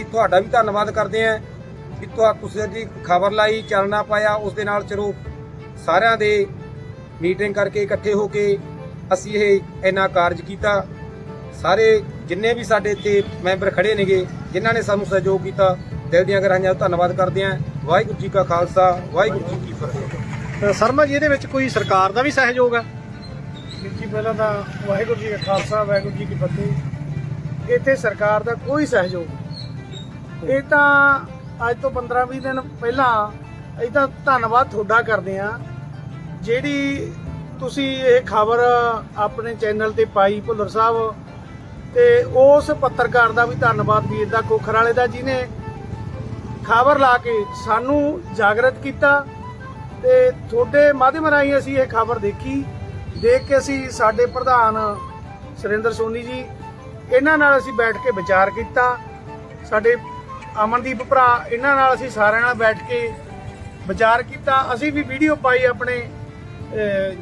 ਅਸੀਂ ਤੁਹਾਡਾ ਵੀ ਧੰਨਵਾਦ ਕਰਦੇ ਹਾਂ ਕਿ ਤੁਹਾ ਤੁਸੀਂ ਦੀ ਖਬਰ ਲਾਈ ਚੱਲਣਾ ਪਾਇਆ ਉਸ ਦੇ ਨਾਲ ਚਲੋ ਸਾਰਿਆਂ ਦੇ ਮੀਟਿੰਗ ਕਰਕੇ ਇਕੱਠੇ ਹੋ ਕੇ ਅਸੀਂ ਇਹ ਇੰਨਾ ਕਾਰਜ ਕੀਤਾ। ਸਾਰੇ ਜਿੰਨੇ ਵੀ ਸਾਡੇ ਇੱਥੇ ਮੈਂਬਰ ਖੜੇ ਨੇਗੇ ਜਿਨ੍ਹਾਂ ਨੇ ਸਾਨੂੰ ਸਹਿਯੋਗ ਕੀਤਾ ਦਿਲ ਦੀਆਂ ਗਹਿਰਾਈਆਂ ਤੋਂ ਧੰਨਵਾਦ ਕਰਦੇ ਹਾਂ। ਵਾਹਿਗੁਰੂ ਜੀ ਕਾ ਖਾਲਸਾ ਵਾਹਿਗੁਰੂ ਜੀ ਕੀ ਫਤਿਹ। ਸ਼ਰਮਾ ਜੀ ਇਹਦੇ ਵਿੱਚ ਕੋਈ ਸਰਕਾਰ ਦਾ ਵੀ ਸਹਿਯੋਗ ਹੈ ਜੀ ਪਹਿਲਾਂ ਤਾਂ ਵਾਹਿਗੁਰੂ ਜੀ ਕਾ ਖਾਲਸਾ ਵਾਹਿਗੁਰੂ ਜੀ ਕੀ ਫਤਿਹ। ਇੱਥੇ ਸਰਕਾਰ ਦਾ ਕੋਈ ਸਹਿਯੋਗ। ਇਹ ਤਾਂ ਅੱਜ ਤੋਂ 15-20 ਦਿਨ ਪਹਿਲਾਂ ਇਹ ਤਾਂ ਧੰਨਵਾਦ ਤੁਹਾਡਾ ਕਰਦੇ ਆ ਜਿਹੜੀ ਤੁਸੀਂ ਇਹ ਖਬਰ ਆਪਣੇ ਚੈਨਲ ਤੇ ਪਾਈ ਭੁੱਲਰ ਸਾਹਿਬ, ਤੇ ਉਸ ਪੱਤਰਕਾਰ ਦਾ ਵੀ ਧੰਨਵਾਦ ਵੀਰ ਦਾ ਕੋਖਰ ਵਾਲੇ ਦਾ ਜਿਹਨੇ ਖਬਰ ਲਾ ਕੇ ਸਾਨੂੰ ਜਾਗਰਤ ਕੀਤਾ, ਤੇ ਤੁਹਾਡੇ ਮਾਧਿਅਮ ਰਾਹੀਂ ਅਸੀਂ ਇਹ ਖਬਰ ਦੇਖੀ। ਦੇਖ ਕੇ ਅਸੀਂ ਸਾਡੇ ਪ੍ਰਧਾਨ ਸੁਰਿੰਦਰ ਸੋਨੀ ਜੀ, ਇਹਨਾਂ ਨਾਲ ਅਸੀਂ ਬੈਠ ਕੇ ਵਿਚਾਰ ਕੀਤਾ। ਸਾਡੇ ਅਮਨਦੀਪ ਭਰਾ, ਇਹਨਾਂ ਨਾਲ ਅਸੀਂ ਸਾਰਿਆਂ ਨਾਲ ਬੈਠ ਕੇ ਵਿਚਾਰ ਕੀਤਾ। ਅਸੀਂ ਵੀ ਵੀਡੀਓ ਪਾਈ ਆਪਣੇ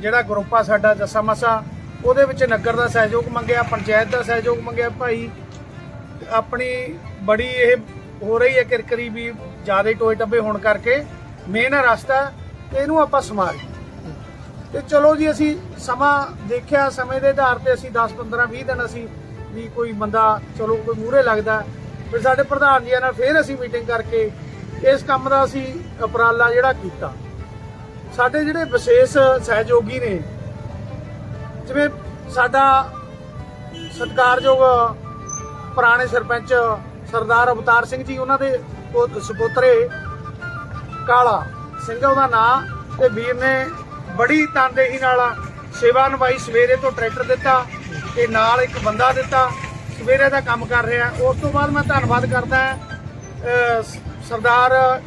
ਜਿਹੜਾ ਗਰੁੱਪ ਆ ਸਾਡਾ ਜੱਸਾ ਮਸਾ, ਉਹਦੇ ਵਿੱਚ ਨਗਰ ਦਾ ਸਹਿਯੋਗ ਮੰਗਿਆ, ਪੰਚਾਇਤ ਦਾ ਸਹਿਯੋਗ ਮੰਗਿਆ। ਭਾਈ, ਆਪਣੀ ਬੜੀ ਇਹ ਹੋ ਰਹੀ ਹੈ ਕਿਰਕਰੀ ਵੀ ਜ਼ਿਆਦਾ ਟੋਏ ਟੱਬੇ ਹੋਣ ਕਰਕੇ ਮੇਨ ਰਸਤਾ ਤੇ ਇਹਨੂੰ ਆਪਾਂ ਸਮਾਰ ਤੇ ਚਲੋ ਜੀ, ਅਸੀਂ ਸਮਾਂ ਦੇਖਿਆ, ਸਮੇਂ ਦੇ ਆਧਾਰ ਤੇ ਅਸੀਂ 10 15 20 ਦਿਨ ਅਸੀਂ ਵੀ ਕੋਈ ਬੰਦਾ, ਚਲੋ, ਕੋਈ ਮੂਹਰੇ ਲੱਗਦਾ। ਫਿਰ ਸਾਡੇ ਪ੍ਰਧਾਨ ਜੀ ਨਾਲ ਫਿਰ ਅਸੀਂ ਮੀਟਿੰਗ ਕਰਕੇ ਇਸ ਕੰਮ ਦਾ ਅਸੀਂ ਉਪਰਾਲਾ ਜਿਹੜਾ ਕੀਤਾ। ਸਾਡੇ ਜਿਹੜੇ ਵਿਸ਼ੇਸ਼ ਸਹਿਯੋਗੀ ਨੇ, ਜਿਵੇਂ ਸਾਡਾ ਸਤਿਕਾਰਯੋਗ ਪੁਰਾਣੇ ਸਰਪੰਚ ਸਰਦਾਰ ਅਵਤਾਰ ਸਿੰਘ ਜੀ, ਉਹਨਾਂ ਦੇ ਪੁੱਤ- ਸੁਪੁੱਤਰੇ ਕਾਲਾ ਸਿੰਘ ਉਹਦਾ ਨਾਂ, ਤੇ ਵੀਰ ਨੇ ਬੜੀ ਤਨਦੇਹੀ ਨਾਲ ਸੇਵਾ ਨਿਭਾਈ, ਸਵੇਰੇ ਤੋਂ ਟਰੈਕਟਰ ਦਿੱਤਾ, ਤੇ ਨਾਲ ਇੱਕ ਬੰਦਾ ਦਿੱਤਾ ਸਵੇਰੇ ਦਾ ਕੰਮ ਕਰ ਰਿਹਾ। ਉਸ ਤੋਂ ਬਾਅਦ ਮੈਂ ਧੰਨਵਾਦ ਕਰਦਾ ਸਰਦਾਰ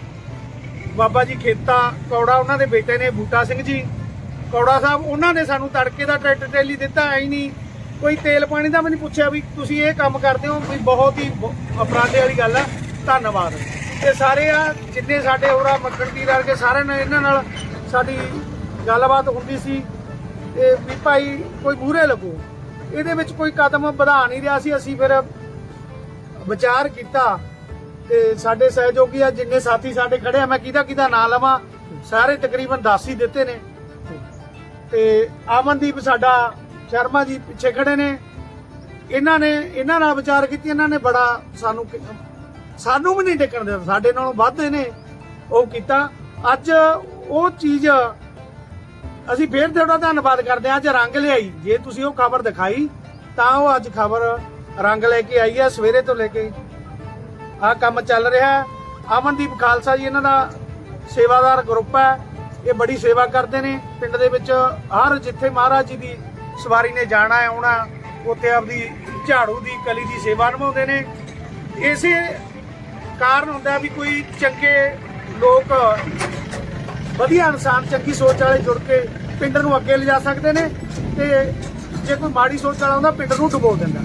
ਬਾਬਾ ਜੀ ਖੇਤਾ, ਕੌੜਾ ਉਹਨਾਂ ਦੇ ਬੇਟੇ ਨੇ, ਬੂਟਾ ਸਿੰਘ ਜੀ। ਕੌੜਾ ਸਾਹਿਬ, ਉਹਨਾਂ ਨੇ ਸਾਨੂੰ ਤੜਕੇ ਦਾ ਟਰੈਕਟਰ ਟੈਲੀ ਦਿੱਤਾ, ਐ ਨਹੀਂ। ਕੋਈ ਤੇਲ ਪਾਣੀ ਦਾ ਵੀ ਨਹੀਂ ਪੁੱਛਿਆ ਵੀ ਤੁਸੀਂ ਇਹ ਕੰਮ ਕਰਦੇ ਹੋ, ਵੀ ਬਹੁਤ ਹੀ ਬ- ਵਾਲੀ ਗੱਲ ਹੈ ਧੰਨਵਾਦ। ਤੇ ਸਾਰੇ ਆ, ਜਿੰਨੇ ਸਾਡੇ ਹੋਰਾ ਮੱਕੜ ਦੀ ਕੇ ਸਾਰਿਆਂ ਨੇ ਇਹਨਾਂ ਨਾਲ ਸਾਡੀ ਗੱਲਬਾਤ ਹੁੰਦੀ ਸੀ। ਤੇ ਵੀ ਭਾਈ, ਕੋਈ ਮੂਹਰੇ ਲੱਗੋ। ਇਹਦੇ ਵਿੱਚ ਕੋਈ ਕਦਮ ਵਧਾ ਨਹੀਂ ਰਿਹਾ ਸੀ। ਅਸੀਂ ਫਿਰ ਵਿਚਾਰ ਕੀਤਾ ਤੇ ਸਾਡੇ ਸਹਿਯੋਗੀ ਆ, ਜਿੰਨੇ ਸਾਥੀ ਸਾਡੇ ਖੜੇ ਆ, ਮੈਂ ਕਿਹਦਾ ਕਿਹਦਾ ਨਾਂ ਲਵਾਂ, ਸਾਰੇ ਤਕਰੀਬਨ 10 ਹੀ ਦਿੱਤੇ ਨੇ। ਤੇ ਆਮਨਦੀਪ ਸਾਡਾ, ਸ਼ਰਮਾ ਜੀ ਪਿੱਛੇ ਖੜੇ ਨੇ। ਇਹਨਾਂ ਨੇ, ਇਹਨਾਂ ਨਾਲ ਵਿਚਾਰ ਕੀਤੀ, ਇਹਨਾਂ ਨੇ ਬੜਾ ਸਾਨੂੰ ਸਾਨੂੰ ਵੀ ਨਹੀਂ ਟਿਕਣ ਦਿੱਤਾ। ਸਾਡੇ ਨਾਲੋਂ ਵੱਧ ਇਹਨੇ ਉਹ ਕੀਤਾ। ਅੱਜ ਉਹ ਚੀਜ਼ ਅਸੀਂ ਫੇਰ ਤੁਹਾਡਾ ਧੰਨਵਾਦ ਕਰਦੇ ਹਾਂ। ਅੱਜ ਰੰਗ ਲਿਆਈ। ਜੇ ਤੁਸੀਂ ਉਹ ਖਬਰ ਦਿਖਾਈ, ਤਾਂ ਉਹ ਅੱਜ ਖਬਰ ਰੰਗ ਲੈ ਕੇ ਆਈ ਹੈ ਸਵੇਰੇ ਤੋਂ ਲੈ ਕੇ। ਆ ਕੰਮ ਚੱਲ ਰਿਹਾ ਹੈ। ਅਮਨਦੀਪ ਖਾਲਸਾ ਜੀ, ਇਹਨਾਂ ਦਾ ਸੇਵਾਦਾਰ ਗਰੁੱਪ ਹੈ। ਇਹ ਬੜੀ ਸੇਵਾ ਕਰਦੇ ਨੇ। ਪਿੰਡ ਦੇ ਵਿੱਚ ਹਰ ਜਿੱਥੇ ਮਹਾਰਾਜ ਜੀ ਦੀ ਸਵਾਰੀ ਨੇ ਜਾਣਾ ਹੈ, ਆਉਣਾ ਉੱਥੇ ਆਪਦੀ ਝਾੜੂ ਦੀ, ਕਲੀ ਦੀ ਸੇਵਾ ਨਿਭਾਉਂਦੇ ਨੇ। ਇਸੇ ਕਾਰਨ ਹੁੰਦਾ ਵੀ ਕੋਈ ਚੰਗੇ ਲੋਕ, ਵਧੀਆ ਇਨਸਾਨ, ਚੰਗੀ ਸੋਚ ਵਾਲੇ ਜੁੜ ਕੇ ਪਿੰਡ ਨੂੰ ਅੱਗੇ ਲਿਜਾ ਸਕਦੇ ਨੇ ਤੇ ਜੇ ਕੋਈ ਮਾੜੀ ਸੋਚ ਵਾਲਾ ਹੁੰਦਾ ਪਿੰਡ ਨੂੰ ਡੁਬੋ ਦਿੰਦਾ।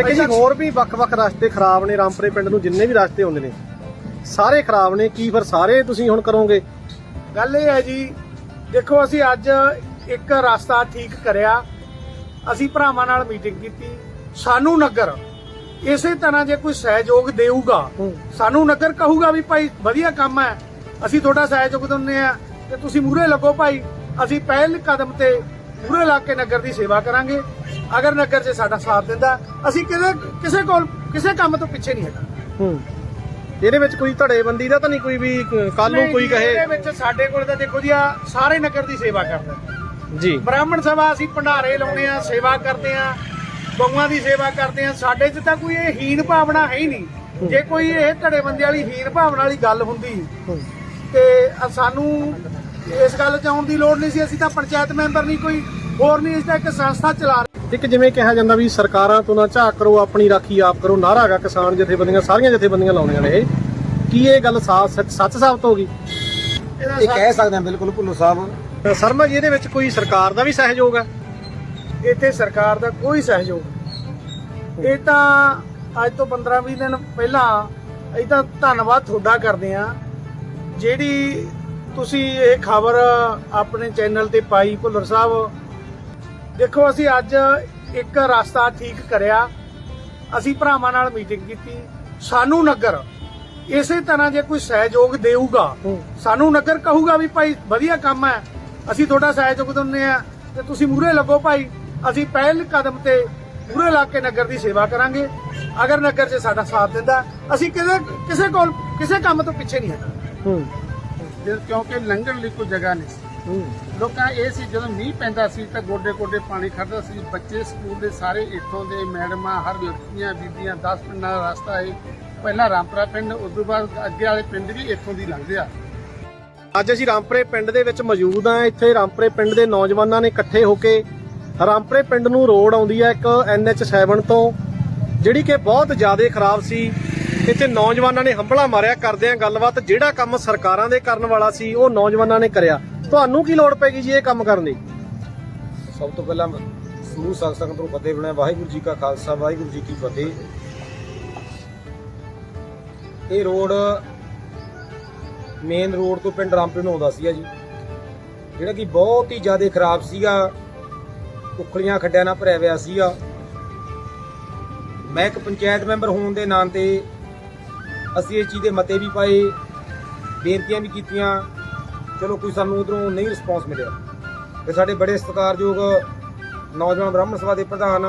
ਇੱਕ ਜੀ ਹੋਰ ਵੀ ਵੱਖ-ਵੱਖ ਰਸਤੇ ਖਰਾਬ ਨੇ ਰਾਮਪੁਰੇ ਪਿੰਡ ਨੂੰ ਜਿੰਨੇ ਵੀ ਰਸਤੇ ਆਉਂਦੇ ਨੇ ਸਾਰੇ ਖਰਾਬ ਨੇ ਕੀ ਫਿਰ ਸਾਰੇ ਤੁਸੀਂ ਹੁਣ ਕਰੋਗੇ? ਗੱਲ ਇਹ ਹੈ ਜੀ ਦੇਖੋ ਅਸੀਂ ਅੱਜ ਇੱਕ ਰਸਤਾ ਠੀਕ ਕਰਿਆ ਅਸੀਂ ਭਰਾਵਾਂ ਨਾਲ ਮੀਟਿੰਗ ਕੀਤੀ ਸਾਨੂੰ ਨਗਰ ਇਸੇ ਤਰ੍ਹਾਂ ਜੇ ਕੋਈ ਸਹਿਯੋਗ ਦੇਊਗਾ। ਸਾਨੂੰ ਨਗਰ ਕਹੂਗਾ ਵੀ ਭਾਈ ਵਧੀਆ ਕੰਮ ਹੈ ਅਸੀਂ ਤੁਹਾਡਾ ਸਹਿਯੋਗ ਦਿੰਦੇ ਆ ਤੇ ਤੁਸੀਂ ਮੂਹਰੇ ਲੱਗੋ ਭਾਈ। ਅਸੀਂ ਪਹਿਲ ਕਦਮ ਤੇ ਮੂਹਰੇ ਲਾ ਕੇ ਨਗਰ ਦੀ ਸੇਵਾ ਕਰਾਂਗੇ। ਅਗਰ ਨਗਰ 'ਚ ਸਾਡਾ ਸਾਥ ਦਿੰਦਾ ਅਸੀਂ ਕਿਸੇ ਕਿਸੇ ਕੋਲ ਕਿਸੇ ਕੰਮ ਤੋਂ ਪਿੱਛੇ ਨਹੀਂ ਹੈਗਾ। ਹੂੰ। ਇਹਦੇ ਵਿੱਚ ਕੋਈ ਧੜੇਬੰਦੀ ਦਾ ਤਾਂ ਨਹੀਂ ਕੋਈ ਵੀ ਕੱਲ ਨੂੰ ਕੋਈ ਜੀ, ਇਹਦੇ ਕਹੇ ਵਿੱਚ ਸਾਡੇ ਕੋਲ ਤਾਂ ਦੇਖੋ ਜੀ ਆ ਸਾਰੇ ਨਗਰ ਦੀ ਸੇਵਾ ਕਰਦਾ ਜੀ। ਬ੍ਰਾਹਮਣ ਸਭਾ ਅਸੀਂ ਭੰਡਾਰੇ ਲਾਉਣੇ ਆ ਸੇਵਾ ਕਰਦੇ ਆ ਗਊਆਂ ਦੀ ਸੇਵਾ ਕਰਦੇ ਆ ਸਾਡੇ 'ਚ ਤਾਂ ਕੋਈ ਇਹ ਹੀਨ ਭਾਵਨਾ ਹੈ ਹੀ ਨਹੀਂ। ਜੇ ਕੋਈ ਇਹ ਧੜੇ ਬੰਦੇ ਵਾਲੀ ਹੀਨ ਭਾਵਨਾ ਵਾਲੀ ਗੱਲ ਹੁੰਦੀ। ਤੇ ਸਾਨੂੰ ਇਸ ਗੱਲ 'ਚ ਆਉਣ ਦੀ ਲੋੜ ਨਹੀਂ ਸੀ। ਅਸੀਂ ਤਾਂ ਪੰਚਾਇਤ ਮੈਂਬਰ ਨਹੀਂ ਕੋਈ ਹੋਰ ਨਹੀਂ ਅਸੀਂ ਤਾਂ ਇੱਕ ਸੰਸਥਾ ਚਲਾ ਰਹੇ। ਇੱਕ ਜਿਵੇਂ ਕਿਹਾ ਜਾਂਦਾ ਵੀ ਸਰਕਾਰਾਂ ਤੋਂ ਨਾ ਝਾਕ ਕਰੋ ਆਪਣੀ ਰਾਖੀ ਆਪ ਕਰੋ। ਨਾਰਾ ਹੈਗਾ ਕਿਸਾਨ ਜਥੇਬੰਦੀਆਂ ਸਾਰੀਆਂ ਜਥੇਬੰਦੀਆਂ ਲਾਉਣੀਆਂ ਨੇ ਇਹ। ਕੀ ਇਹ ਗੱਲ ਸਾ- ਸੱਚ ਸਾਬਤ ਹੋ ਗਈ? ਇਹਦਾ ਇਹ ਕਹਿ ਸਕਦੇ ਹਾਂ ਬਿਲਕੁਲ ਭੁੱਲਰ ਸਾਹਿਬ। ਸ਼ਰਮਾ ਜੀ ਇਹਦੇ ਵਿੱਚ ਕੋਈ ਸਰਕਾਰ ਦਾ ਵੀ ਸਹਿਯੋਗ ਹੈ? ਇੱਥੇ ਸਰਕਾਰ ਦਾ ਕੋਈ ਸਹਿਯੋਗ। ਇਹ ਤਾਂ ਅੱਜ ਤੋਂ 15-20 ਦਿਨ ਪਹਿਲਾਂ ਅਸੀਂ ਤਾਂ ਧੰਨਵਾਦ ਤੁਹਾਡਾ ਕਰਦੇ ਆ ਜਿਹੜੀ ਤੁਸੀਂ ਇਹ ਖਬਰ ਆਪਣੇ ਚੈਨਲ ਤੇ ਪਾਈ ਭੁੱਲਰ ਸਾਹਿਬ। ਦੇਖੋ, ਅਸੀਂ ਅੱਜ ਇੱਕ ਰਸਤਾ ਠੀਕ ਕਰਿਆ। ਅਸੀਂ ਭਰਾਵਾਂ ਨਾਲ ਮੀਟਿੰਗ ਕੀਤੀ। ਸਾਨੂੰ ਨਗਰ ਇਸੇ ਤਰ੍ਹਾਂ ਜੇ ਕੋਈ ਸਹਿਯੋਗ ਦੇਊਗਾ, ਸਾਨੂੰ ਨਗਰ ਕਹੂਗਾ ਵੀ ਭਾਈ ਵਧੀਆ ਕੰਮ ਹੈ। ਅਸੀਂ ਤੁਹਾਡਾ ਸਹਿਯੋਗ ਦਿੰਦੇ ਆ ਤੇ ਤੁਸੀਂ ਮੂਹਰੇ ਲੱਗੋ ਭਾਈ। ਅਸੀਂ ਪਹਿਲ ਕਦਮ ਤੇ ਪੂਰੇ ਲਾ ਕੇ ਨਗਰ ਦੀ ਸੇਵਾ ਕਰਾਂਗੇ। ਅਗਰ ਨਗਰ 'ਚ ਸਾਡਾ ਸਾਥ ਦਿੰਦਾ, ਅਸੀਂ ਕਿਸੇ ਕਿਸੇ ਕੋਲ ਕਿਸੇ ਕੰਮ ਤੋਂ ਪਿੱਛੇ ਨਹੀਂ ਹਟਾਂਗੇ ਹੂੰ ਜੇ- ਕਿਉਂਕਿ ਲੰਘਣ ਲਈ ਕੋਈ ਜਗ੍ਹਾ ਨਹੀਂ ਸੀ। ਲੋਕਾਂ ਇਹ ਸੀ ਜਦੋਂ ਮੀਂਹ ਪੈਂਦਾ ਸੀ ਤਾਂ ਗੋਡੇ ਗੋਡੇ ਪਾਣੀ ਖੜਦਾ ਸੀ। ਬੱਚੇ ਸਕੂਲ ਦੇ ਸਾਰੇ ਇੱਥੋਂ ਦੇ ਮੈਡਮਾਂ ਹਰ ਲੜਕੀਆਂ ਬੀਬੀਆਂ 10 ਪਿੰਡਾਂ ਦਾ ਰਸਤਾ ਹੈ ਪਹਿਲਾਂ ਰਾਮਪੁਰਾ ਪਿੰਡ ਉਸ ਤੋਂ ਬਾਅਦ ਅੱਗੇ ਵਾਲੇ ਪਿੰਡ ਵੀ ਇੱਥੋਂ ਦੀ ਲੰਘਦੇ ਆ। ਅੱਜ ਅਸੀਂ ਰਾਮਪੁਰੇ ਪਿੰਡ ਦੇ ਵਿੱਚ ਮੌਜੂਦ ਹਾਂ। ਇੱਥੇ ਰਾਮਪੁਰੇ ਪਿੰਡ ਦੇ ਨੌਜਵਾਨਾਂ ਨੇ ਇਕੱਠੇ ਹੋ ਕੇ ਰਾਮਪੁਰੇ ਪਿੰਡ ਨੂੰ ਰੋਡ ਆਉਂਦੀ ਹੈ ਇੱਕ NH7 ਤੋਂ ਜਿਹੜੀ ਕਿ ਬਹੁਤ ਜ਼ਿਆਦਾ ਖਰਾਬ ਸੀ। ਇੱਥੇ ਨੌਜਵਾਨਾਂ ਨੇ ਹੰਬਲਾ ਮਾਰਿਆ, ਕਰਦੇ ਆ ਗੱਲਬਾਤ। ਜਿਹੜਾ ਕੰਮ ਸਰਕਾਰਾਂ ਦੇ ਕਰਨ ਵਾਲਾ ਸੀ, ਉਹ ਨੌਜਵਾਨਾਂ ਨੇ ਕਰਿਆ। ਤੁਹਾਨੂੰ ਕੀ ਲੋੜ ਪੈਗੀ ਜੀ ਇਹ ਕੰਮ ਕਰਨ ਦੀ? ਸਭ ਤੋਂ ਪਹਿਲਾਂ ਸਮੂਹ ਸੰਗ ਸੰਗਤ ਨੂੰ ਫਤਿਹ ਬਣਾਇਆ। ਵਾਹਿਗੁਰੂ ਜੀ ਕਾ ਖਾਲਸਾ, ਵਾਹਿਗੁਰੂ ਜੀ ਕੀ ਫਤਿਹ। ਇਹ ਰੋਡ ਮੇਨ ਰੋਡ ਤੋਂ ਪਿੰਡ ਰਾਮਪੁਰ ਨੂੰ ਆਉਂਦਾ ਸੀਗਾ ਜੀ। ਜਿਹੜਾ ਕਿ ਬਹੁਤ ਹੀ ਜ਼ਿਆਦਾ ਖਰਾਬ ਸੀਗਾ। ਉਖਲੀਆਂ ਖੱਡਿਆਂ ਨਾਲ ਭਰਿਆ ਹੋਇਆ ਸੀਗਾ। ਮੈਂ ਇੱਕ ਪੰਚਾਇਤ ਮੈਂਬਰ ਹੋਣ ਦੇ ਨਾਂ ਤੇ ਅਸੀਂ ਇਸ ਚੀਜ਼ ਦੇ ਮਤੇ ਵੀ ਪਾਏ, ਬੇਨਤੀਆਂ ਵੀ ਕੀਤੀਆਂ। ਚਲੋ ਕੋਈ ਸਾਨੂੰ ਉਧਰੋਂ ਨਹੀਂ ਰਿਸਪੌਂਸ ਮਿਲਿਆ। ਤੇ ਸਾਡੇ ਬੜੇ ਸਤਿਕਾਰਯੋਗ ਨੌਜਵਾਨ ਬ੍ਰਾਹਮਣ ਸਭਾ ਦੇ ਪ੍ਰਧਾਨ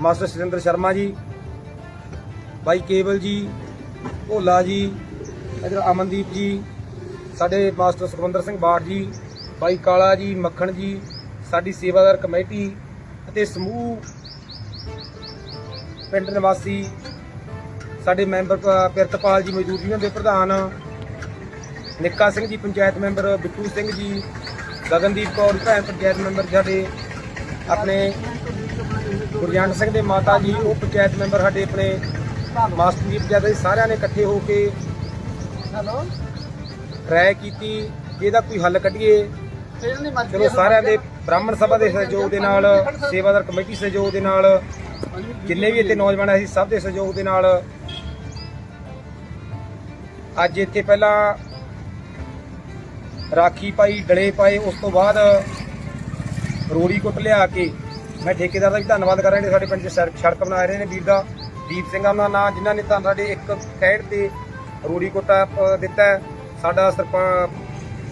ਮਾਸਟਰ ਸੁਰਿੰਦਰ ਸ਼ਰਮਾ ਜੀ, ਬਾਈ ਕੇਵਲ ਜੀ, ਭੋਲਾ ਜੀ, ਇਧਰ ਅਮਨਦੀਪ ਜੀ, ਸਾਡੇ ਮਾਸਟਰ ਸੁਖਵਿੰਦਰ ਸਿੰਘ ਬਾੜ ਜੀ, ਬਾਈ ਕਾਲਾ ਜੀ, ਮੱਖਣ ਜੀ, ਸਾਡੀ ਸੇਵਾਦਾਰ ਕਮੇਟੀ ਅਤੇ ਸਮੂਹ ਪਿੰਡ ਨਿਵਾਸੀ ਸਾਡੇ ਮੈਂਬਰ ਪਿਰਤਪਾਲ ਜੀ ਮਜ਼ਦੂਰ ਯੂਨੀਅਨ ਦੇ ਪ੍ਰਧਾਨ ਨਿੱਕਾ ਸਿੰਘ ਜੀ ਪੰਚਾਇਤ ਮੈਂਬਰ ਬਿੱਟੂ ਸਿੰਘ ਜੀ ਗਗਨਦੀਪ ਕੌਰ ਭੈਣ ਪੰਚਾਇਤ ਮੈਂਬਰ ਸਾਡੇ ਆਪਣੇ ਗੁਰਜੰਟ ਸਿੰਘ ਦੇ ਮਾਤਾ ਜੀ ਉਹ ਪੰਚਾਇਤ ਮੈਂਬਰ ਸਾਡੇ ਆਪਣੇ ਮਾਸਟਰ ਜੀ ਪੰਚਾਇਤ ਦੇ ਸਾਰਿਆਂ ਨੇ ਇਕੱਠੇ ਹੋ ਕੇ ਹੈਲੋ। ਰਾਏ ਕੀਤੀ ਇਹਦਾ ਕੋਈ ਹੱਲ ਕੱਢੀਏ ਚਲੋ ਸਾਰਿਆਂ ਦੇ ਬ੍ਰਾਹਮਣ ਸਭਾ ਦੇ ਸਹਿਯੋਗ ਦੇ ਨਾਲ ਸੇਵਾਦਾਰ ਕਮੇਟੀ ਸਹਿਯੋਗ ਦੇ ਨਾਲ ਜਿੰਨੇ ਵੀ ਇੱਥੇ ਨੌਜਵਾਨ ਆਏ ਸੀ ਸਭ ਦੇ ਸਹਿਯੋਗ ਦੇ ਨਾਲ ਅੱਜ ਇੱਥੇ ਪਹਿਲਾਂ ਰਾਖੀ ਪਾਈ ਡਲੇ ਪਾਏ ਉਸ ਤੋਂ ਬਾਅਦ ਰੋੜੀ ਕੁੱਟ ਲਿਆ ਕੇ ਮੈਂ ਠੇਕੇਦਾਰ ਦਾ ਵੀ ਧੰਨਵਾਦ ਕਰ ਜਿਹੜੇ ਸਾਡੇ ਪਿੰਡ 'ਚ ਸੜਕ ਸੜਕ ਬਣਾ ਰਹੇ ਨੇ ਵੀਰ ਦਾ ਦੀਪ ਸਿੰਘ ਉਹਨਾਂ ਨਾਂ ਜਿਨ੍ਹਾਂ ਨੇ ਤਾਂ ਸਾਡੇ ਇੱਕ ਕਹਿੜ ਤੇ ਰੋੜੀ ਕੁੱਟਾ ਅ, ਦਿੱਤਾ ਸਾਡਾ ਸਰਪੰਚ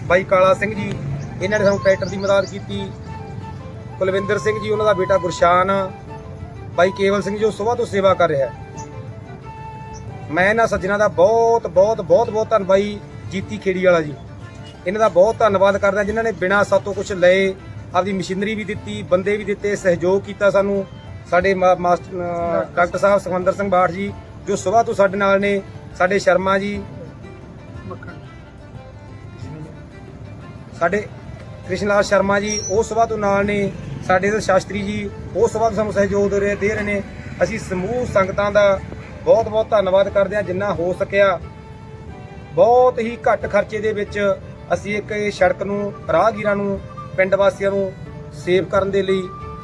ਬਾਈ ਕਾਲਾ ਸਿੰਘ ਜੀ ਇਹਨਾਂ ਨੇ ਸਾਨੂੰ ਟਰੈਕਟਰ ਦੀ ਮਦਦ ਕੀਤੀ। ਕੁਲਵਿੰਦਰ ਸਿੰਘ ਜੀ ਉਹਨਾਂ ਦਾ ਬੇਟਾ ਗੁਰਸ਼ਾਨ। ਬਾਈ ਕੇਵਲ ਸਿੰਘ ਜੋ ਸਵੇਰ ਤੋਂ ਸੇਵਾ ਕਰ ਰਿਹਾ ਹੈ। ਮੈਂ ਇਹਨਾਂ ਸੱਜਣਾ ਦਾ ਬਹੁਤ ਬਹੁਤ ਬਹੁਤ ਬਹੁਤ ਧੰਨ ਬਾਈ ਜੀਤੀ ਖੇੜੀ ਵਾਲਾ ਜੀ। ਇਹਨਾਂ ਦਾ ਬਹੁਤ ਧੰਨਵਾਦ ਕਰਦਾ ਜਿਨ੍ਹਾਂ ਨੇ ਬਿਨਾਂ ਸਾਤੋਂ ਕੁਝ ਲਏ ਆਪਦੀ ਮਸ਼ੀਨਰੀ ਵੀ ਦਿੱਤੀ ਬੰਦੇ ਵੀ ਦਿੱਤੇ ਸਹਿਯੋਗ ਕੀਤਾ ਸਾਨੂੰ। ਸਾਡੇ ਮਾ- ਮਾਸਟਰ ਅ, ਡਾਕਟਰ ਸਾਹਿਬ ਸੁਖਵੰਦਰ ਸਿੰਘ ਬਾਠ ਜੀ ਜੋ ਸਵੇਰ ਤੋਂ ਸਾਡੇ ਨਾਲ ਨੇ ਸਾਡੇ ਸ਼ਰਮਾ ਜੀ। ਸਾਡੇ ਕ੍ਰਿਸ਼ਨ ਲਾਲ ਸ਼ਰਮਾ ਜੀ ਉਹ ਸਭਾ ਤੋਂ ਨਾਲ ਨੇ ਸਾਡੇ ਦੇ ਸ਼ਾਸਤਰੀ ਜੀ ਉਹ ਸਭਾ ਤੋਂ ਸਾਨੂੰ ਸਹਿਯੋਗ ਦੇ ਰਹੇ ਦੇ ਰਹੇ ਨੇ। ਅਸੀਂ ਸਮੂਹ ਸੰਗਤਾਂ ਦਾ ਬਹੁਤ ਬਹੁਤ ਧੰਨਵਾਦ ਕਰਦੇ ਹਾਂ ਜਿੰਨਾ ਹੋ ਸਕਿਆ। ਬਹੁਤ ਹੀ ਘੱਟ ਖਰਚੇ ਦੇ ਵਿੱਚ ਅਸੀਂ ਇੱਕ ਇਹ ਸੜਕ ਨੂੰ, ਰਾਹਗੀਰਾਂ ਨੂੰ, ਪਿੰਡ ਵਾਸੀਆਂ ਨੂੰ ਸੇਵ ਕਰਨ ਦੇ ਲਈ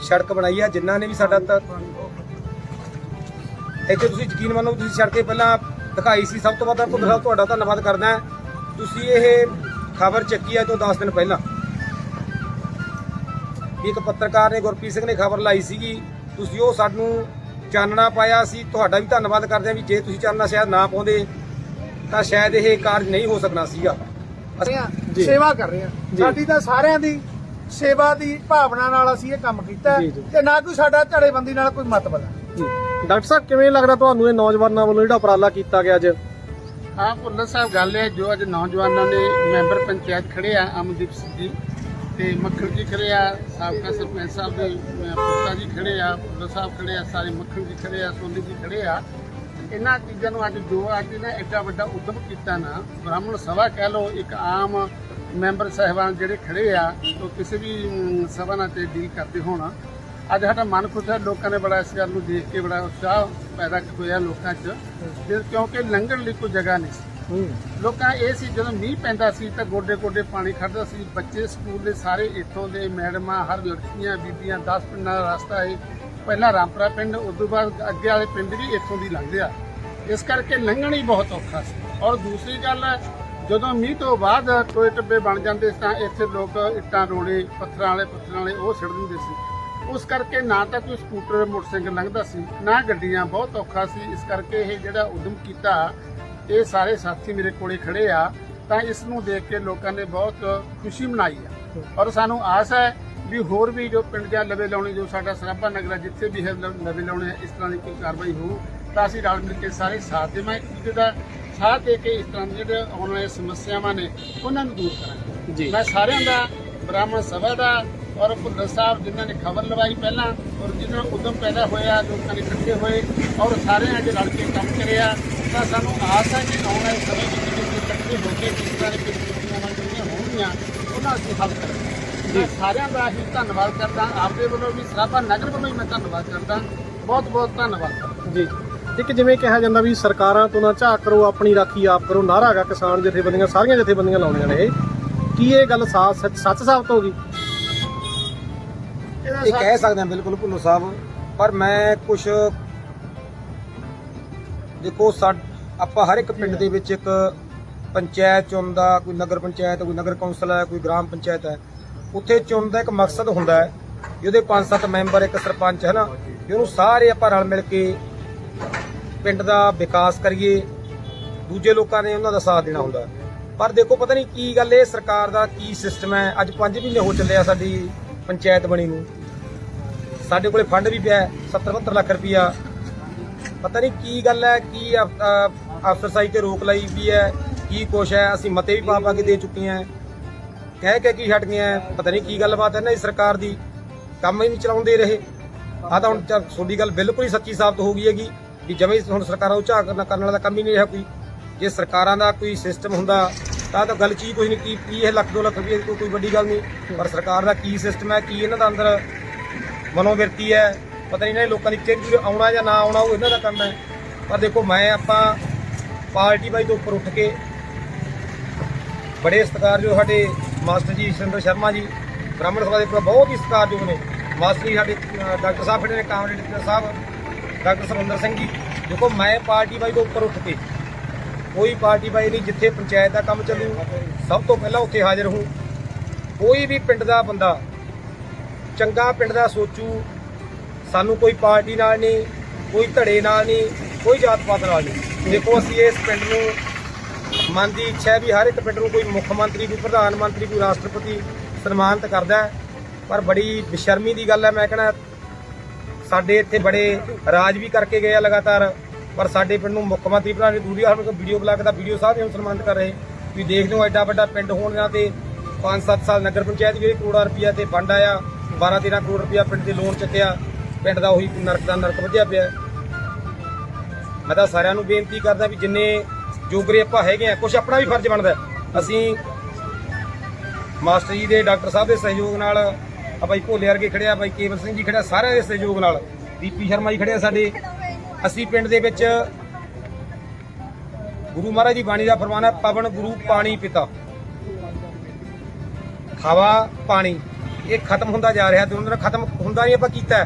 ਸੜਕ ਬਣਾਈ ਹੈ ਜਿਨ੍ਹਾਂ ਨੇ ਵੀ ਸਾਡਾ ਇੱਥੇ ਤੁਸੀਂ ਯਕੀਨ ਮੰਨੋ, ਤੁਸੀਂ ਸੜਕ ਤੇ ਪਹਿਲਾਂ ਦਿਖਾਈ ਸੀ, ਸਭ ਤੋਂ ਵੱਧ ਤੁਹਾਡਾ ਧੰਨਵਾਦ ਕਰਦਾ ਤੁਸੀਂ ਇਹ ਖਬਰ ਚੱਕੀ ਹੈ ਤੋਂ 10 ਦਿਨ ਪਹਿਲਾਂ। ਇੱਕ ਪੱਤਰਕਾਰ ਨੇ ਗੁਰਪ੍ਰੀਤ ਸਿੰਘ ਨੇ ਖਬਰ ਲਾਈ ਸੀਗੀ, ਤੁਸੀਂ ਉਹ ਸਾਨੂੰ ਚਾਨਣਾ ਪਾਇਆ ਸੀ ਤੁਹਾਡਾ ਵੀ ਧੰਨਵਾਦ ਕਰਦੇ ਹਾਂ ਵੀ ਜੇ ਤੁਸੀਂ ਚਾਨਣਾ ਸ਼ਾਇਦ ਨਾ ਪਾਉਂਦੇ ਤਾਂ ਸ਼ਾਇਦ ਇਹ ਕਾਰਜ ਨਹੀਂ ਹੋ ਸਕਣਾ ਸੀਗਾ ਜੀ। ਸੇਵਾ ਕਰ ਰਹੇ ਹਾਂ। ਸਾਡੀ ਤਾਂ ਸਾਰਿਆਂ ਦੀ ਸੇਵਾ ਦੀ ਭਾਵਨਾ ਨਾਲ ਅਸੀਂ ਇਹ ਕੰਮ ਕੀਤਾ। ਤੇ ਨਾ ਕੋਈ ਸਾਡਾ ਧੜੇਬੰਦੀ ਨਾਲ ਕੋਈ ਮਤਲਬ ਹੈ ਡਾਕਟਰ ਸਾਹਿਬ ਕਿਵੇਂ ਲੱਗਦਾ ਤੁਹਾਨੂੰ ਇਹ ਨੌਜਵਾਨਾਂ ਵੱਲੋਂ ਜਿਹੜਾ ਉਪਰਾਲਾ ਕੀਤਾ ਗਿਆ ਅੱਜ ਹਾਂ ਭੁੱਲਰ ਸਾਹਿਬ ਗੱਲ ਹੈ ਜੋ ਅੱਜ ਨੌਜਵਾਨਾਂ ਨੇ ਮੈਂਬਰ ਪੰਚਾਇਤ ਖੜੇ ਆ ਅਮਨਦੀਪ ਸਿੰਘ ਜੀ ਤੇ ਮੱਖਣ ਜੀ ਖੜੇ ਆ, ਸਾਬਕਾ ਸਰਪੰਚ ਸਾਹਿਬ ਦੇ ਪੁੱਤਾ ਜੀ ਖੜੇ ਆ ਭੁੱਲਰ ਸਾਹਿਬ ਖੜੇ ਆ, ਸਾਰੇ ਮੱਖਣ ਜੀ ਖੜੇ ਆ, ਸੋਨੀ ਜੀ ਖੜੇ ਆ। ਇਹਨਾਂ ਚੀਜ਼ਾਂ ਨੂੰ ਅੱਜ ਜੋ ਅੱਜ ਨਾ ਐਡਾ ਵੱਡਾ ਉਦਮ ਕੀਤਾ ਨਾ, ਬ੍ਰਾਹਮਣ ਸਭਾ ਕਹਿ ਲਓ, ਇੱਕ ਆਮ ਮੈਂਬਰ ਸਾਹਿਬਾਨ ਜਿਹੜੇ ਖੜੇ ਆ, ਉਹ ਕਿਸੇ ਵੀ ਸਭਾ ਨਾਲ ਤੇ ਡੀਲ ਕਰਦੇ ਹੋਣ। ਅੱਜ ਸਾਡਾ ਮਨ ਖੁਸ਼ ਹੈ ਲੋਕਾਂ ਨੇ ਬੜਾ ਇਸ ਗੱਲ ਨੂੰ ਦੇਖ ਕੇ ਬੜਾ ਉਤਸ਼ਾਹ ਪੈਦਾ ਹੋਇਆ ਲੋਕਾਂ 'ਚ, ਕਿਉਂਕਿ ਲੰਘਣ ਲਈ ਕੋਈ ਜਗ੍ਹਾ ਨਹੀਂ ਸੀ। ਲੋਕਾਂ, ਇਹ ਸੀ ਜਦੋਂ ਮੀਂਹ ਪੈਂਦਾ ਸੀ ਤਾਂ ਗੋਡੇ ਗੋਡੇ ਪਾਣੀ ਖੜਦਾ ਸੀ। ਬੱਚੇ ਸਕੂਲ ਦੇ ਸਾਰੇ ਇੱਥੋਂ ਦੇ ਮੈਡਮਾਂ, ਹਰ ਲੜਕੀਆਂ ਬੀਬੀਆਂ 10 ਪਿੰਡਾਂ ਦਾ ਰਸਤਾ ਹੈ। ਪਹਿਲਾਂ ਰਾਮਪੁਰਾ ਪਿੰਡ, ਉਸ ਤੋਂ ਬਾਅਦ ਅੱਗੇ ਵਾਲੇ ਪਿੰਡ ਵੀ ਇੱਥੋਂ ਦੀ ਲੰਘਦੇ ਆ ਇਸ ਕਰਕੇ ਲੰਘਣ ਹੀ ਬਹੁਤ ਔਖਾ ਸੀ। ਔਰ ਦੂਸਰੀ ਗੱਲ, ਜਦੋਂ ਮੀਂਹ ਤੋਂ ਬਾਅਦ ਟੋਏ ਟੱਬੇ ਬਣ ਜਾਂਦੇ ਸੀ ਤਾਂ ਇੱਥੇ ਲੋਕ ਇੱਟਾਂ, ਰੋੜੇ, ਪੱਥਰਾਂ ਵਾਲੇ ਪੱਥਰਾਂ ਵਾਲੇ ਉਹ ਸਿੱਟ ਦਿੰਦੇ ਸੀ। ਉਸ ਕਰਕੇ ਨਾ ਤਾਂ ਕੋਈ ਸਕੂਟਰ, ਮੋਟਰਸਾਈਕਲ ਲੰਘਦਾ ਸੀ, ਨਾ ਗੱਡੀਆਂ। ਬਹੁਤ ਔਖਾ ਸੀ। ਇਸ ਕਰਕੇ ਇਹ ਜਿਹੜਾ ਉਦਮ ਕੀਤਾ ਇਹ ਸਾਰੇ ਸਾਥੀ ਮੇਰੇ ਕੋਲੇ ਖੜੇ ਆ ਤਾਂ ਇਸ ਨੂੰ ਦੇਖ ਕੇ ਲੋਕਾਂ ਨੇ ਬਹੁਤ ਖੁਸ਼ੀ ਮਨਾਈ ਆ। ਔਰ ਸਾਨੂੰ ਆਸ ਹੈ ਵੀ ਹੋਰ ਵੀ ਜੋ ਪਿੰਡ ਜਾਂ ਲਵੇ ਲਾਉਣੇ ਜੋ ਸਾਡਾ ਸਰਾਭਾ ਨਗਰ ਹੈ ਜਿੱਥੇ ਵੀ ਹੈ ਲਵੇ ਲਾਉਣੇ ਇਸ ਤਰ੍ਹਾਂ ਦੀ ਕੋਈ ਕਾਰਵਾਈ ਹੋਊ ਤਾਂ ਅਸੀਂ ਰਲ ਮਿਲ ਕੇ ਸਾਰੇ ਸਾਥ ਦੇਵਾਂ ਦਾ ਸਾਥ ਦੇ ਕੇ ਇਸ ਤਰ੍ਹਾਂ ਜਿਹੜੇ ਆਉਣ ਵਾਲੀਆਂ ਸਮੱਸਿਆਵਾਂ ਨੇ ਉਹਨਾਂ ਨੂੰ ਦੂਰ ਕਰਾਂਗੇ। ਜੀ। ਮੈਂ ਸਾਰਿਆਂ ਦਾ ਬ੍ਰਾਹਮਣ ਸਭਾ ਦਾ ਔਰ ਭੁੱਲਰ ਸਾਹਿਬ ਜਿਨ੍ਹਾਂ ਨੇ ਖਬਰ ਲਵਾਈ ਪਹਿਲਾਂ ਔਰ ਜਿਨ੍ਹਾਂ ਉਦਮ ਪੈਦਾ ਹੋਇਆ ਲੋਕਾਂ ਨੇ ਇਕੱਠੇ ਹੋਏ ਔਰ ਸਾਰਿਆਂ ਨੇ ਰਲ ਕੇ ਕੰਮ ਕਰਿਆ ਤਾਂ ਸਾਨੂੰ ਆਸ ਹੈ ਕਿ ਆਉਣ ਵਾਲੇ ਸਮੇਂ ਵਿੱਚ ਜਿਹੜੇ ਇਕੱਠੇ ਹੋ ਕੇ ਜਿਸ ਤਰ੍ਹਾਂ ਦੀ ਸਮੱਸਿਆਵਾਂ ਜਿਹੜੀਆਂ ਹੋਣਗੀਆਂ ਉਹਨਾਂ ਅਸੀਂ ਹੱਲ ਕਰਾਂਗੇ। ਸਾਰਿਆਂ ਦਾ ਹੀ ਧੰਨਵਾਦ ਕਰਦਾ ਆਪਦੇ ਵੱਲੋਂ ਵੀ ਸਰਾਭਾ ਨਗਰ ਵੱਲੋਂ ਵੀ ਮੈਂ ਧੰਨਵਾਦ ਕਰਦਾ। ਬਹੁਤ ਬਹੁਤ ਧੰਨਵਾਦ। ਜੀ। ਇੱਕ ਜਿਵੇਂ ਕਿਹਾ ਜਾਂਦਾ ਵੀ ਸਰਕਾਰਾਂ ਤੋਂ ਨਾ ਝਾਕ ਕਰੋ ਆਪਣੀ ਰਾਖੀ ਆਪ ਕਰੋ ਨਾਰਾ ਹੈਗਾ ਕਿਸਾਨ ਜਥੇਬੰਦੀਆਂ ਸਾਰੀਆਂ ਜਥੇਬੰਦੀਆਂ ਲਾਉਣੀਆਂ ਨੇ ਇਹ। ਕੀ ਇਹ ਗੱਲ ਸਾ- ਸੱਚ ਸੱਚ ਸਾਬਤ ਹੋ ਗਈ ਇਹ ਕਹਿ ਸਕਦੇ ਹਾਂ ਬਿਲਕੁਲ ਭੁੱਲੋ ਸਾਹਿਬ ਪਰ ਮੈਂ ਕੁਝ ਦੇਖੋ ਸਾ ਆਪਾਂ ਹਰ ਇੱਕ ਪਿੰਡ ਦੇ ਵਿੱਚ ਇੱਕ ਪੰਚਾਇਤ ਚੁਣਦਾ ਕੋਈ ਨਗਰ ਪੰਚਾਇਤ ਕੋਈ ਨਗਰ ਕੌਂਸਲ ਹੈ ਕੋਈ ਗ੍ਰਾਮ ਪੰਚਾਇਤ ਹੈ। ਉੱਥੇ ਚੁਣਨ ਦਾ ਇੱਕ ਮਕਸਦ ਹੁੰਦਾ ਹੈ ਪੰਜ ਸੱਤ ਮੈਂਬਰ ਇੱਕ ਸਰਪੰਚ ਹੈ ਨਾ? ਵੀ ਉਹਨੂੰ ਸਾਰੇ ਆਪਾਂ ਰਲ ਮਿਲ ਕੇ ਪਿੰਡ ਦਾ ਵਿਕਾਸ ਕਰੀਏ। ਦੂਜੇ ਲੋਕਾਂ ਨੇ ਉਹਨਾਂ ਦਾ ਸਾਥ ਦੇਣਾ ਹੁੰਦਾ ਪਰ ਦੇਖੋ ਪਤਾ ਨਹੀਂ ਕੀ ਗੱਲ ਇਹ ਸਰਕਾਰ ਦਾ ਕੀ ਸਿਸਟਮ ਹੈ? ਅੱਜ 5 ਮਹੀਨੇ ਹੋ ਚੱਲੇ ਆ ਸਾਡੀ ਪੰਚਾਇਤ ਬਣੀ ਨੂੰ। ਸਾਡੇ ਕੋਲੇ ਫੰਡ ਵੀ ਪਿਆ 70 72 ਲੱਖ ਰੁਪਇਆ ਪਤਾ ਨਹੀਂ ਕੀ ਗੱਲ ਹੈ, ਕੀ ਅਫ- ਅਹ ਤੇ ਰੋਕ ਲਾਈ ਵੀ ਹੈ, ਕੀ ਕੁਛ ਹੈ, ਅਸੀਂ ਮਤੇ ਵੀ ਪਾ ਪਾ ਕੇ ਦੇ ਚੁੱਕੇ ਹਾਂ। ਕਹਿ ਕੇ ਕੀ ਹਟ ਗਏ ਹੈ, ਪਤਾ ਨਹੀਂ ਕੀ ਗੱਲਬਾਤ ਹੈ ਨਾ ਇਸ ਸਰਕਾਰ ਦੀ। ਕੰਮ ਹੀ ਨਹੀਂ ਚਲਾਉਂਦੇ ਰਹੇ। ਆ ਤਾਂ ਹੁਣ ਤੁਹਾਡੀ ਗੱਲ ਬਿਲਕੁਲ ਹੀ ਸੱਚੀ ਸਾਬਤ ਹੋ ਗਈ ਹੈਗੀ ਕਿ ਜਿਵੇਂ ਹੁਣ ਸਰਕਾਰਾਂ ਉਹ ਝਾਕ ਕਰਨ ਵਾਲਾ ਕੰਮ ਹੀ ਨਹੀਂ ਰਿਹਾ ਕੋਈ। ਜੇ ਸਰਕਾਰਾਂ ਦਾ ਕੋਈ ਸਿਸਟਮ ਹੁੰਦਾ, ਤਾਂ ਤਾਂ ਗੱਲ ਚੀਜ਼ ਕੋਈ ਨਹੀਂ, ਕੀ ਕੀ ਇਹ ਲੱਖ 2 ਲੱਖ ਰੁਪਏ ਕੋਈ ਕੋਈ ਵੱਡੀ ਗੱਲ ਨਹੀਂ। ਪਰ ਸਰਕਾਰ ਦਾ ਕੀ ਸਿਸਟਮ ਹੈ, ਕੀ ਇਹਨਾਂ ਦਾ ਅੰਦਰ ਮਨੋਵਿਰਤੀ ਹੈ ਪਤਾ ਨਹੀਂ ਇਹਨਾਂ ਲੋਕਾਂ ਦੀ ਕਿਹੜੀ ਆਉਣਾ ਜਾਂ ਨਾ ਆਉਣਾ, ਉਹ ਇਹਨਾਂ ਦਾ ਕੰਮ ਹੈ। ਪਰ ਦੇਖੋ, ਮੈਂ ਆਪਾਂ ਪਾਰਟੀ ਬਾਈ ਤੋਂ ਉੱਪਰ ਉੱਠ ਕੇ ਬੜੇ ਸਤਿਕਾਰਯੋਗ ਸਾਡੇ ਮਾਸਟਰ ਜੀ ਸਿੰਦਰ ਸ਼ਰਮਾ ਜੀ, ਬ੍ਰਾਹਮਣ ਸਭਾ ਦੇ ਉੱਪਰ ਬਹੁਤ ਹੀ ਸਤਿਕਾਰਯੋਗ ਨੇ। ਮਾਸਟਰ ਜੀ ਸਾਡੇ ਡਾਕਟਰ ਸਾਹਿਬ ਖੜੇ ਨੇ, comrade doctor sahib, doctor Surinder Singh ji. ਦੇਖੋ, ਮੈਂ ਪਾਰਟੀ ਬਾਈ ਤੋਂ ਉੱਪਰ ਉੱਠ ਕੇ ਕੋਈ ਪਾਰਟੀ ਬਾਈ ਨਹੀਂ, ਜਿੱਥੇ ਪੰਚਾਇਤ ਦਾ ਕੰਮ ਚੱਲੂ, ਸਭ ਤੋਂ ਪਹਿਲਾਂ ਉੱਥੇ ਹਾਜ਼ਰ ਹੂੰ ਕੋਈ ਵੀ ਪਿੰਡ ਦਾ ਬੰਦਾ ਚੰਗਾ ਪਿੰਡ ਦਾ ਸੋਚੂ ਸਾਨੂੰ ਕੋਈ ਪਾਰਟੀ ਨਾਲ ਨਹੀਂ, ਕੋਈ ਧੜੇ ਨਾਲ ਨਹੀਂ, ਕੋਈ ਜਾਤ ਪਾਤ ਨਾਲ ਨਹੀਂ। ਦੇਖੋ ਅਸੀਂ ਇਸ ਪਿੰਡ ਨੂੰ ਮਨ ਦੀ ਇੱਛਾ ਵੀ ਹਰ ਇੱਕ ਪਿੰਡ ਨੂੰ ਕੋਈ ਮੁੱਖ ਮੰਤਰੀ, ਕੋਈ ਪ੍ਰਧਾਨ ਮੰਤਰੀ, ਕੋਈ ਰਾਸ਼ਟਰਪਤੀ ਸਨਮਾਨਿਤ ਕਰਦਾ ਪਰ ਬੜੀ ਬੇਸ਼ਰਮੀ ਦੀ ਗੱਲ ਹੈ, ਮੈਂ ਕਹਿੰਦਾ ਸਾਡੇ ਇੱਥੇ ਬੜੇ ਰਾਜ ਵੀ ਕਰਕੇ ਗਏ ਆ ਲਗਾਤਾਰ, ਪਰ ਸਾਡੇ ਪਿੰਡ ਨੂੰ ਮੁੱਖ ਮੰਤਰੀ ਪ੍ਰਧਾਨ ਨੇ ਦੂਰੀ ਹਾਲ ਵੀਡੀਓ ਬਲਾਕ ਦਾ ਵੀਡੀਓ ਸਾਹਿਬ ਨੂੰ ਸਨਮਾਨਿਤ ਕਰ ਰਹੇ। ਤੁਸੀਂ ਦੇਖਦੇ ਹੋ ਐਡਾ ਵੱਡਾ ਪਿੰਡ ਹੋਣ ਨਾਲ ਤੇ 5-7 ਸਾਲ ਨਗਰ ਪੰਚਾਇਤ ਵੀ ਕਰੋੜਾਂ ਰੁਪਈਆ ਤੇ ਫੰਡ ਆਇਆ 12-13 ਕਰੋੜ ਰੁਪਇਆ ਪਿੰਡ ਦੇ ਲੋਨ ਚੱਕਿਆ। ਪਿੰਡ ਦਾ ਉਹੀ ਨਰਕ ਦਾ ਨਰਕ ਵਧਿਆ ਪਿਆ। ਮੈਂ ਤਾਂ ਸਾਰਿਆਂ ਨੂੰ ਬੇਨਤੀ ਕਰਦਾ ਵੀ ਜਿੰਨੇ ਜੋਗਰੇ ਆਪਾਂ ਹੈਗੇ ਆ ਕੁਝ ਆਪਣਾ ਵੀ ਫਰਜ਼ ਬਣਦਾ। ਅਸੀਂ ਮਾਸਟਰ ਜੀ ਦੇ, ਡਾਕਟਰ ਸਾਹਿਬ ਦੇ ਸਹਿਯੋਗ ਨਾਲ ਆ ਬਾਈ ਭੋਲੇ ਵਰਗੇ ਖੜਿਆ, ਬਾਈ ਕੇਵਲ ਸਿੰਘ ਜੀ ਖੜਿਆ, ਸਾਰਿਆਂ ਦੇ ਸਹਿਯੋਗ ਨਾਲ ਦੀਪੀ ਸ਼ਰਮਾ ਜੀ ਖੜਿਆ ਸਾਡੇ। ਅਸੀਂ ਪਿੰਡ ਦੇ ਵਿੱਚ ਗੁਰੂ ਮਹਾਰਾਜ ਦੀ ਬਾਣੀ ਦਾ ਫਰਮਾਨ ਹੈ, ਪਵਨ ਗੁਰੂ ਪਾਣੀ ਪਿਤਾ। ਹਵਾ ਪਾਣੀ। ਇਹ ਖਤਮ ਹੁੰਦਾ ਜਾ ਰਿਹਾ ਅਤੇ ਉਹਨਾਂ ਨੇ ਖਤਮ ਹੁੰਦਾ ਨਹੀਂ ਆਪਾਂ ਕੀਤਾ।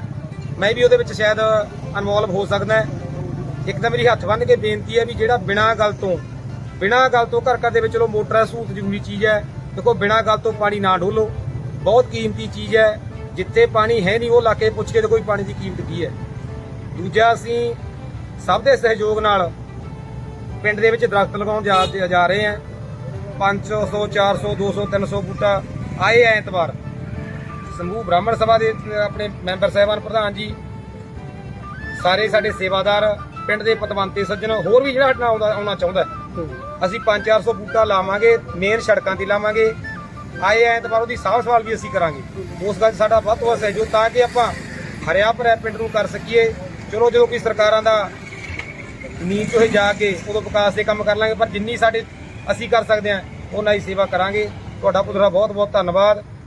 ਮੈਂ ਵੀ ਉਹਦੇ ਵਿੱਚ ਸ਼ਾਇਦ ਇਨਵੋਲਵ ਹੋ ਸਕਦਾ ਇੱਕ ਤਾਂ ਮੇਰੀ ਹੱਥ ਬੰਨ੍ਹ ਕੇ ਬੇਨਤੀ ਹੈ ਵੀ ਜਿਹੜਾ ਬਿਨਾਂ ਗੱਲ ਤੋਂ, ਬਿਨਾਂ ਗੱਲ ਤੋਂ ਘਰ ਘਰ ਦੇ ਵਿੱਚ ਚਲੋ ਮੋਟਰ ਹੈ ਸਹੂਲਤ ਜ਼ਰੂਰੀ ਚੀਜ਼ ਹੈ, ਦੇਖੋ ਬਿਨਾਂ ਗੱਲ ਤੋਂ ਪਾਣੀ ਨਾ ਡੋਲੋ। ਬਹੁਤ ਕੀਮਤੀ ਚੀਜ਼ ਹੈ, ਜਿੱਥੇ ਪਾਣੀ ਹੈ ਨਹੀਂ ਉਹ ਇਲਾਕੇ ਪੁੱਛ ਕੇ ਦੇਖੋ ਪਾਣੀ ਦੀ ਕੀਮਤ ਕੀ ਹੈ। ਦੂਜਾ ਅਸੀਂ ਸਭ ਦੇ ਸਹਿਯੋਗ ਨਾਲ ਪਿੰਡ ਦੇ ਵਿੱਚ ਦਰਖਤ ਲਗਾਉਣ ਜਾ ਜਾ ਰਹੇ ਹਾਂ। 500 400 200 300 ਬੂਟਾ ਆਏ ਐਤਵਾਰ। ਸਮੂਹ ਬ੍ਰਾਹਮਣ ਸਭਾ ਦੇ ਆਪਣੇ ਮੈਂਬਰ ਸਾਹਿਬਾਨ ਪ੍ਰਧਾਨ ਜੀ, ਸਾਰੇ ਸਾਡੇ ਸੇਵਾਦਾਰ, ਪਿੰਡ ਦੇ ਪਤਵੰਤੇ ਸੱਜਣ, ਹੋਰ ਵੀ ਜਿਹੜਾ ਸਾਡੇ ਨਾਲ ਆਉਂਦਾ ਆਉਣਾ ਚਾਹੁੰਦਾ ਹੈ। ਅਸੀਂ 5-400 ਬੂਟਾ ਲਾਵਾਂਗੇ ਮੇਨ ਸੜਕਾਂ ਤੇ ਲਾਵਾਂਗੇ। ਆਏ ਐਤਵਾਰ ਉਹਦੀ ਸਾਂਭ ਸੰਭਾਲ ਵੀ ਅਸੀਂ ਕਰਾਂਗੇ। ਉਸ ਗੱਲ 'ਚ ਸਾਡਾ ਵੱਧ ਤੋਂ ਵੱਧ ਸਹਿਯੋਗ ਤਾਂ ਕਿ ਆਪਾਂ ਹਰਿਆ ਭਰਿਆ ਪਿੰਡ ਨੂੰ ਕਰ ਸਕੀਏ। ਚਲੋ, ਜਦੋਂ ਕੋਈ ਸਰਕਾਰਾਂ ਦਾ ਨੀਂਦ ਤੋਂ ਜਾ ਕੇ ਉਦੋਂ ਵਿਕਾਸ ਦੇ ਕੰਮ ਕਰ ਲਾਂਗੇ, ਪਰ ਜਿੰਨੀ ਸਾਡੇ ਅਸੀਂ ਕਰ ਸਕਦੇ ਹਾਂ, ਉਹਨਾਂ ਦੀ ਸੇਵਾ ਕਰਾਂਗੇ। ਤੁਹਾਡਾ ਪੁੱਤਰਾ ਬਹੁਤ ਬਹੁਤ ਧੰਨਵਾਦ।